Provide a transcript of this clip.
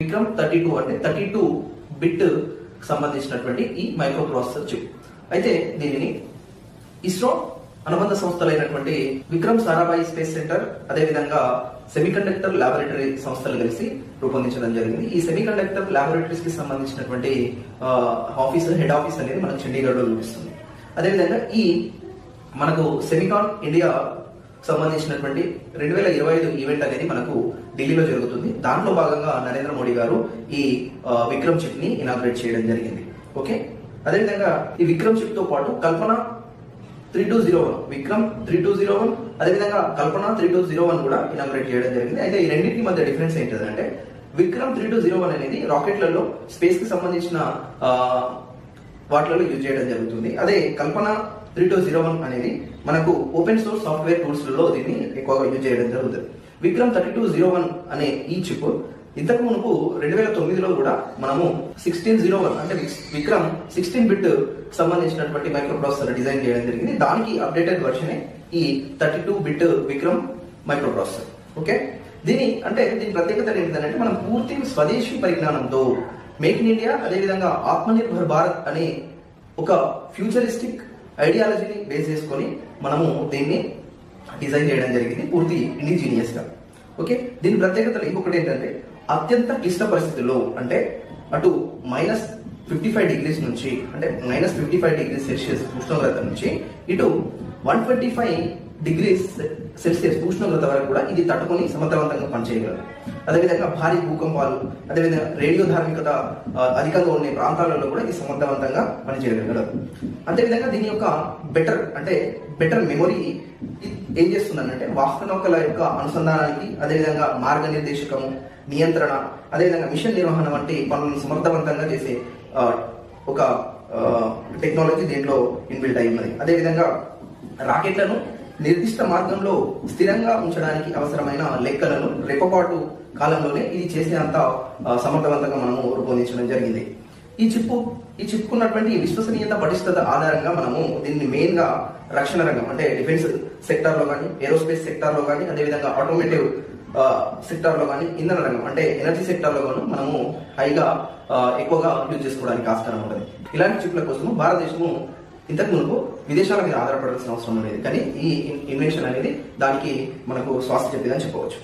Vikram thirty two అంటే thirty two bit సంబంధించినటువంటి ఈ మైక్రో ప్రాసెసర్ చిప్. అయితే దీనిని ఇస్రో అనుబంధ సంస్థలైనటువంటి విక్రమ్ సారాభాయి స్పేస్ సెంటర్ అదేవిధంగా సెమీకండక్టర్ ల్యాబొరేటరీ సంస్థలు కలిసి రూపొందించడం జరిగింది. ఈ సెమీకండక్టర్ ల్యాబొరేటరీస్కి సంబంధించినటువంటి ఆఫీస్ హెడ్ ఆఫీస్ అనేది మనకు చండీగఢ్లో చూపిస్తుంది. అదేవిధంగా ఈ మనకు సెమికాన్ ఇండియా సంబంధించినటువంటి రెండు వేల ఇరవై ఐదు ఈవెంట్ అనేది మనకు ఢిల్లీలో జరుగుతుంది. దాంట్లో భాగంగా నరేంద్ర మోడీ గారు ఈ విక్రమ్ చిప్ని ఇనాగ్రేట్ చేయడం జరిగింది. ఓకే? అదేవిధంగా ఈ విక్రమ్ చిప్తో పాటు Kalpana three two zero one Vikram three two zero one అదేవిధంగా Kalpana three two zero one కూడా ఇనాగ్రేట్ చేయడం జరిగింది. అయితే ఈ రెండింటి మధ్య డిఫరెన్స్ ఏంటంటే Vikram three two zero one అనేది రాకెట్లలో స్పేస్కి సంబంధించిన వాటిలో యూజ్ చేయడం జరుగుతుంది. అదే Kalpana three two zero one అనేది మనకు ఓపెన్ సోర్స్ సాఫ్ట్వేర్ టూల్స్లలో దీన్ని ఎక్కువగా యూజ్ చేయడం జరుగుతుంది. Vikram thirty two zero one అనే ఈ చిప్ ఇంతకు మునుపు రెండు వేల తొమ్మిదిలో కూడా మనము సిక్స్టీన్ జీరో వన్ అంటే విక్రమ్ సిక్స్టీన్ బిట్ సంబంధించినటువంటి మైక్రో ప్రాసెసర్ డిజైన్ చేయడం జరిగింది. దానికి అప్డేటెడ్ వర్షనే ఈ thirty two bit Vikram microprocessor okay? దీని అంటే దీని ప్రత్యేకత ఏంటంటే మనం పూర్తి స్వదేశీ పరిజ్ఞానంతో మేక్ ఇన్ ఇండియా అదేవిధంగా ఆత్మనిర్భర్ భారత్ అనే ఒక ఫ్యూచరిస్టిక్ ఐడియాలజీని బేస్ చేసుకొని మనము దీన్ని డిజైన్ చేయడం జరిగింది పూర్తి ఇండిజీనియస్గా ఓకే? దీని ప్రత్యేకతలు ఇంకొకటి ఏంటంటే అత్యంత క్లిష్ట పరిస్థితుల్లో అంటే అటు మైనస్ ఫిఫ్టీ ఫైవ్ డిగ్రీస్ నుంచి అంటే minus fifty five degree Celsius ఉష్ణోగ్రత నుంచి ఇటు one twenty five degree Celsius ఉష్ణోగ్రత వరకు కూడా ఇది తట్టుకొని సమర్థవంతంగా పనిచేయగలదు. అదేవిధంగా భారీ భూకంపాలు అదేవిధంగా రేడియో ధార్మికత అధికంగా ఉండే ప్రాంతాలలో కూడా ఇది సమర్థవంతంగా పనిచేయగలదు. అదేవిధంగా దీని యొక్క బెటర్ అంటే బెటర్ మెమొరీ ఏం చేస్తుందంటే వాహనౌకల యొక్క అనుసంధానానికి అదేవిధంగా మార్గనిర్దేశకము నియంత్రణ అదేవిధంగా మిషన్ నిర్వహణ వంటి పనులను సమర్థవంతంగా చేసే ఒక టెక్నాలజీ దీంట్లో ఇన్బిల్ట్ అయి ఉన్నది అదేవిధంగా రాకెట్లను నిర్దిష్ట మార్గంలో స్థిరంగా ఉంచడానికి అవసరమైన లెక్కలను రెప్పపాటు కాలంలోనే ఇది చేసేంత సమర్థవంతంగా మనము రూపొందించడం జరిగింది. ఈ చిప్పు ఈ చిప్పుకున్నటువంటి విశ్వసనీయత పటిష్టత ఆధారంగా మనము దీన్ని మెయిన్గా రక్షణ రంగం అంటే డిఫెన్స్ సెక్టార్లో కానీ ఏరోస్పేస్ సెక్టార్లో కానీ అదేవిధంగా ఆటోమేటివ్ సెక్టార్లో కానీ ఇంధన రంగం అంటే ఎనర్జీ సెక్టార్లో గాను మనము హైగా ఎక్కువగా యూజ్ చేసుకోవడానికి ఆస్కారం ఉంటుంది. ఇలాంటి చిప్ల కోసము భారతదేశము ఇంతకు మునుపు విదేశాల మీద ఆధారపడాల్సిన అవసరం లేదు. కానీ ఈ ఇన్వెన్షన్ అనేది దానికి మనకు శ్వాస చెప్పిందని చెప్పవచ్చు.